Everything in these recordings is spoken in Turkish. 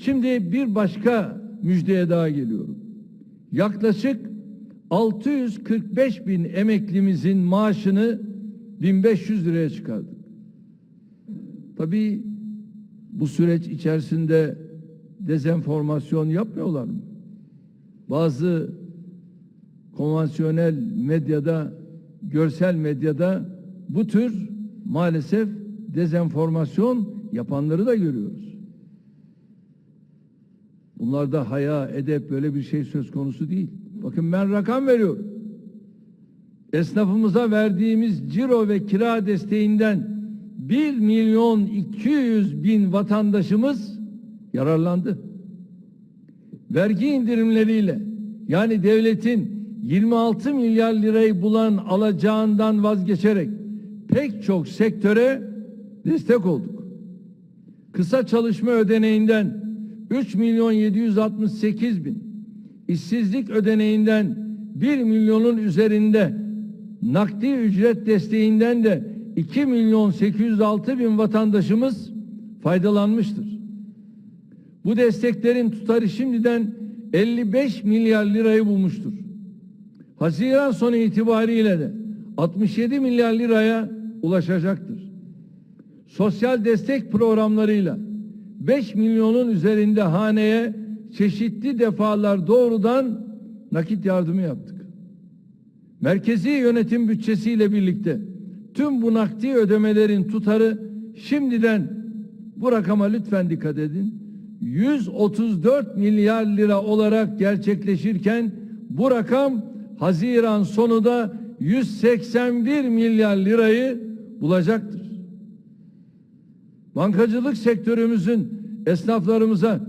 Şimdi bir başka müjdeye daha geliyorum. Yaklaşık 645 bin emeklimizin maaşını 1500 liraya çıkardık. Tabii bu süreç içerisinde dezenformasyon yapmıyorlar mı? Bazı konvansiyonel medyada, görsel medyada bu tür maalesef dezenformasyon yapanları da görüyoruz. Bunlarda haya, edep böyle bir şey söz konusu değil. Bakın ben rakam veriyorum. Esnafımıza verdiğimiz ciro ve kira desteğinden 1 milyon 200 bin vatandaşımız yararlandı. Vergi indirimleriyle yani devletin 26 milyar lirayı bulan alacağından vazgeçerek pek çok sektöre destek olduk. Kısa çalışma ödeneğinden 3 milyon 768 bin, işsizlik ödeneğinden 1 milyonun üzerinde nakdi ücret desteğinden de 2 milyon 806 bin vatandaşımız faydalanmıştır. Bu desteklerin tutarı şimdiden 55 milyar lirayı bulmuştur. Haziran sonu itibariyle de 67 milyar liraya ulaşacaktır. Sosyal destek programlarıyla 5 milyonun üzerinde haneye çeşitli defalar doğrudan nakit yardımı yaptık. Merkezi yönetim bütçesiyle birlikte tüm bu nakdi ödemelerin tutarı şimdiden bu rakama lütfen dikkat edin. 134 milyar lira olarak gerçekleşirken bu rakam Haziran sonu da 181 milyar lirayı bulacaktır. Bankacılık sektörümüzün esnaflarımıza,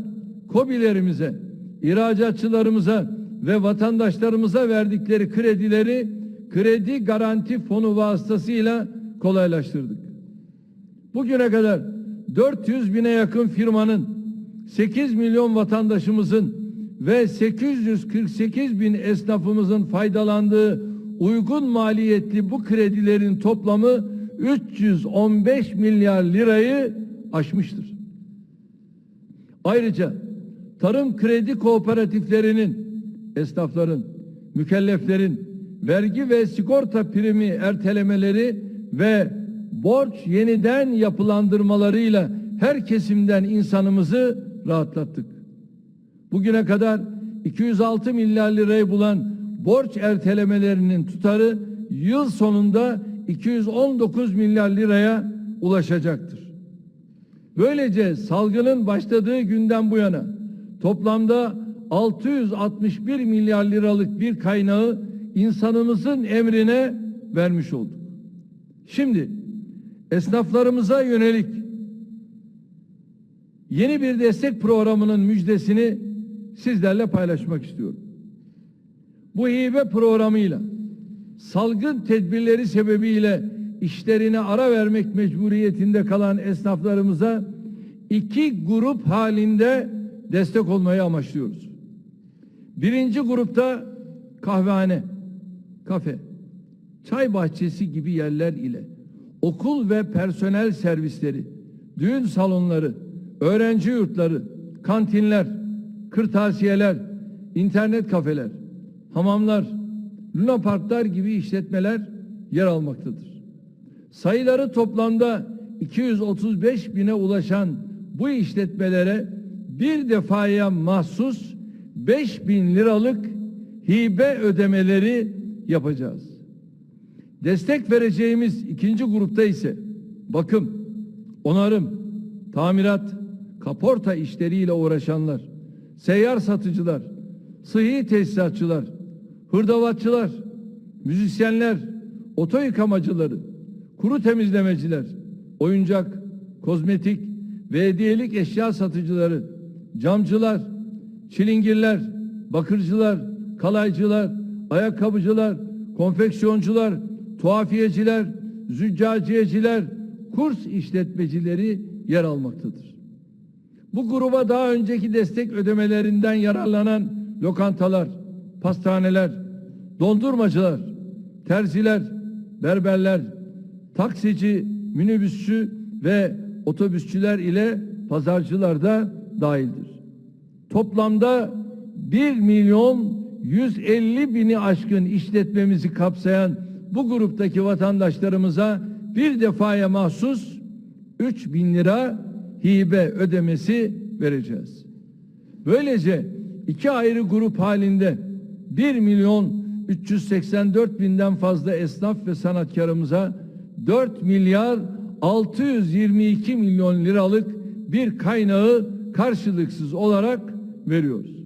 kobilerimize, ihracatçılarımıza ve vatandaşlarımıza verdikleri kredileri kredi garanti fonu vasıtasıyla kolaylaştırdık. Bugüne kadar 400 bine yakın firmanın 8 milyon vatandaşımızın ve 848 bin esnafımızın faydalandığı uygun maliyetli bu kredilerin toplamı 315 milyar lirayı aşmıştır. Ayrıca tarım kredi kooperatiflerinin, esnafların, mükelleflerin vergi ve sigorta primi ertelemeleri ve borç yeniden yapılandırmalarıyla her kesimden insanımızı rahatlattık. Bugüne kadar 206 milyar lirayı bulan borç ertelemelerinin tutarı yıl sonunda 219 milyar liraya ulaşacaktır. Böylece salgının başladığı günden bu yana toplamda 661 milyar liralık bir kaynağı insanımızın emrine vermiş olduk. Şimdi esnaflarımıza yönelik yeni bir destek programının müjdesini sizlerle paylaşmak istiyorum. Bu hibe programıyla salgın tedbirleri sebebiyle işlerine ara vermek mecburiyetinde kalan esnaflarımıza iki grup halinde destek olmayı amaçlıyoruz. Birinci grupta kahvehane, kafe, çay bahçesi gibi yerler ile okul ve personel servisleri, düğün salonları, öğrenci yurtları, kantinler, kırtasiyeler, internet kafeler, hamamlar, lunaparklar gibi işletmeler yer almaktadır. Sayıları toplamda 235 bine ulaşan bu işletmelere bir defaya mahsus 5 bin liralık hibe ödemeleri yapacağız. Destek vereceğimiz ikinci grupta ise bakım, onarım, tamirat, kaporta işleriyle uğraşanlar, seyyar satıcılar, sıhhi tesisatçılar, hırdavatçılar, müzisyenler, oto yıkamacıları, kuru temizlemeciler, oyuncak, kozmetik ve hediyelik eşya satıcıları, camcılar, çilingirler, bakırcılar, kalaycılar, ayakkabıcılar, konfeksiyoncular, tuhafiyeciler, züccaciyeciler, kurs işletmecileri yer almaktadır. Bu gruba daha önceki destek ödemelerinden yararlanan lokantalar, pastaneler, dondurmacılar, terziler, berberler, taksici, minibüsçü ve otobüsçüler ile pazarcılar da dahildir. toplamda 1 milyon 150 bini aşkın işletmemizi kapsayan bu gruptaki vatandaşlarımıza bir defaya mahsus 3 bin lira hibe ödemesi vereceğiz. Böylece iki ayrı grup halinde 1 milyon 384 binden fazla esnaf ve sanatkarımıza 4 milyar 622 milyon liralık bir kaynağı karşılıksız olarak veriyoruz.